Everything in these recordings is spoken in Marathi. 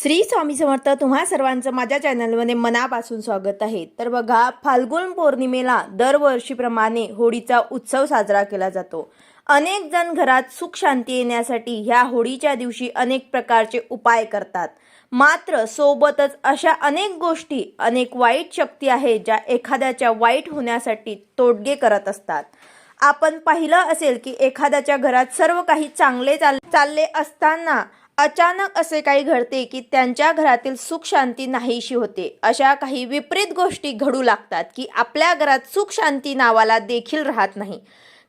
श्री स्वामी समर्थ तुम्हा सर्वांचं माझ्या चॅनलमध्ये मनापासून स्वागत आहे. तर बघा फाल्गुन पौर्णिमेला दरवर्षीप्रमाणे होळीचा उत्सव साजरा केला जातो. अनेक जण घरात सुख शांती येण्यासाठी ह्या होळीच्या दिवशी अनेक प्रकारचे उपाय करतात. मात्र सोबतच अशा अनेक गोष्टी अनेक वाईट शक्ती आहेत ज्या एखाद्याच्या वाईट होण्यासाठी तोडगे करत असतात. आपण पाहिलं असेल की एखाद्याच्या घरात सर्व काही चांगले चाल चालले असताना अचानक असे काही घडते की त्यांच्या घरातील सुख शांती नाहीशी होते. अशा काही विपरीत गोष्टी घडू लागतात की आपल्या घरात सुख शांती नावाला देखील राहत नाही.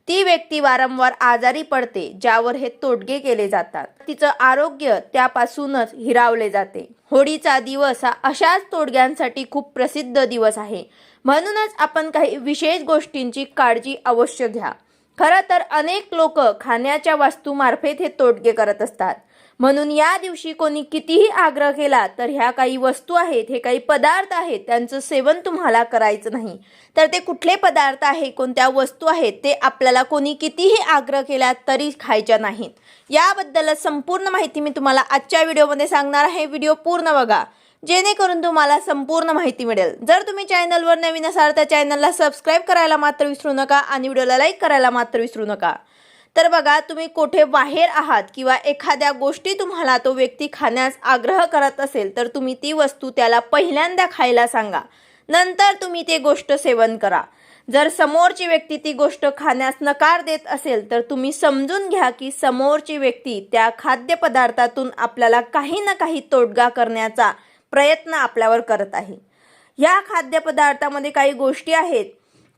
ती व्यक्ती वारंवार आजारी पडते ज्यावर हे तोडगे केले जातात. तिचं आरोग्य त्यापासूनच हिरावले जाते. होळीचा दिवस हा अशाच तोडग्यांसाठी खूप प्रसिद्ध दिवस आहे. म्हणूनच आपण काही विशेष गोष्टींची काळजी अवश्य घ्या. खरं तर अनेक लोक खाण्याच्या वस्तूमार्फत हे तोडगे करत असतात. म्हणून या दिवशी कोणी कितीही आग्रह केला तर ह्या काही वस्तू आहेत हे काही पदार्थ आहेत त्यांचं सेवन तुम्हाला करायचं नाही. तर ते कुठले पदार्थ आहे कोणत्या वस्तू आहेत ते आपल्याला कोणी कितीही आग्रह केला तरी खायच्या नाहीत. याबद्दल संपूर्ण माहिती मी तुम्हाला आजच्या व्हिडिओमध्ये सांगणार आहे. व्हिडिओ पूर्ण बघा. जेणेकरून तुम्हाला संपूर्ण माहिती मिळेल. जर तुम्ही चॅनलवर नवीन असाल तर चॅनलला सबस्क्राईब करायला मात्र विसरू नका आणि व्हिडिओला लाईक करायला मात्र विसरू नका. तर बघा तुम्ही कुठे बाहेर आहात किंवा एखाद्या गोष्टी तुम्हाला तो व्यक्ती खाण्यास आग्रह करत असेल तर तुम्ही ती वस्तू त्याला पहिल्यांदा खायला सांगा. नंतर तुम्ही ते गोष्ट सेवन करा. जर समोरची व्यक्ती ती गोष्ट खाण्यास नकार देत असेल तर तुम्ही समजून घ्या की समोरची व्यक्ती त्या खाद्यपदार्थातून आपल्याला काही ना काही तोडगा करण्याचा प्रयत्न आपल्यावर करत आहे. ह्या खाद्यपदार्थामध्ये काही गोष्टी आहेत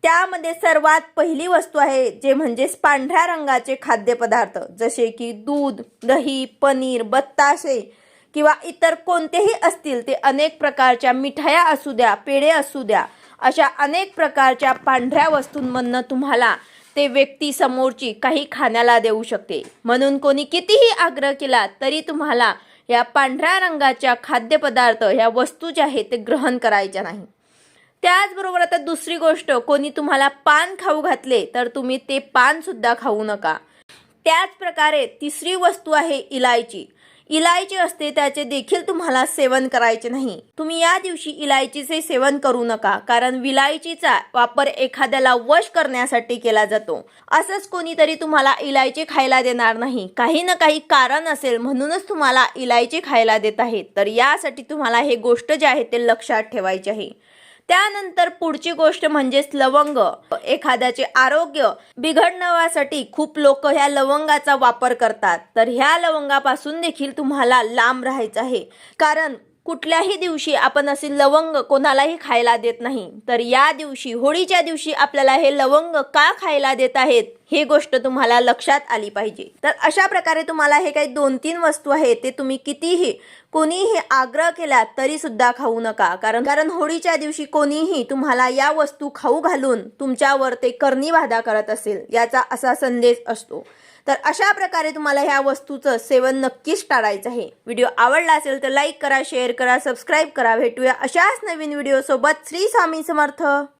त्यामध्ये सर्वात पहिली वस्तू आहे जे म्हणजेच पांढऱ्या रंगाचे खाद्यपदार्थ जसे की दूध दही पनीर बत्ताशे किंवा इतर कोणतेही असतील ते अनेक प्रकारच्या मिठाया असू द्या पेढे असू द्या अशा अनेक प्रकारच्या पांढऱ्या वस्तूंमधनं तुम्हाला ते व्यक्ती समोरची काही खाण्याला देऊ शकते. म्हणून कोणी कितीही आग्रह केला तरी तुम्हाला या पांढऱ्या रंगाच्या खाद्यपदार्थ ह्या वस्तू ज्या आहेत ते ग्रहण करायच्या नाही. त्याचबरोबर आता दुसरी गोष्ट कोणी तुम्हाला पान खाऊ घातले तर तुम्ही ते पान सुद्धा खाऊ नका. त्याच प्रकारे तिसरी वस्तू आहे इलायची. इलायची असते त्याचे देखील तुम्हाला सेवन करायचे नाही. तुम्ही या दिवशी इलायचीचे सेवन करू नका कारण विलायचीचा वापर एखाद्याला वश करण्यासाठी केला जातो. असंच कोणीतरी तुम्हाला इलायची खायला देणार नाही. काही ना काही कारण असेल म्हणूनच तुम्हाला इलायची खायला देत आहेत. तर यासाठी तुम्हाला हे गोष्ट जे आहे ते लक्षात ठेवायचे आहे. त्यानंतर पुढची गोष्ट म्हणजेच लवंग. एखाद्याचे आरोग्य बिघडण्यासाठी खूप लोक ह्या लवंगाचा वापर करतात. तर ह्या लवंगापासून देखील तुम्हाला लांब राहायचं आहे. कारण कुठल्याही दिवशी आपण असे लवंग कोणालाही खायला देत नाही. तर या दिवशी होळीच्या दिवशी आपल्याला हे लवंग का खायला देत आहेत हे गोष्ट तुम्हाला लक्षात आली पाहिजे. तर अशा प्रकारे तुम्हाला हे काही दोन तीन वस्तू आहेत ते तुम्ही कितीही कोणीही आग्रह केला तरी सुद्धा खाऊ नका. कारण कारण होळीच्या दिवशी कोणीही तुम्हाला या वस्तू खाऊ घालून तुमच्यावर ते कर्णीबाधा करत असेल याचा असा संदेश असतो. तर अशा प्रकारे तुम्हाला ह्या वस्तूचं सेवन नक्कीच टाळायचं आहे. व्हिडिओ आवडला असेल तर लाईक करा शेअर करा सबस्क्राईब करा. भेटूया अशाच नवीन व्हिडिओसोबत श्री स्वामी समर्थ.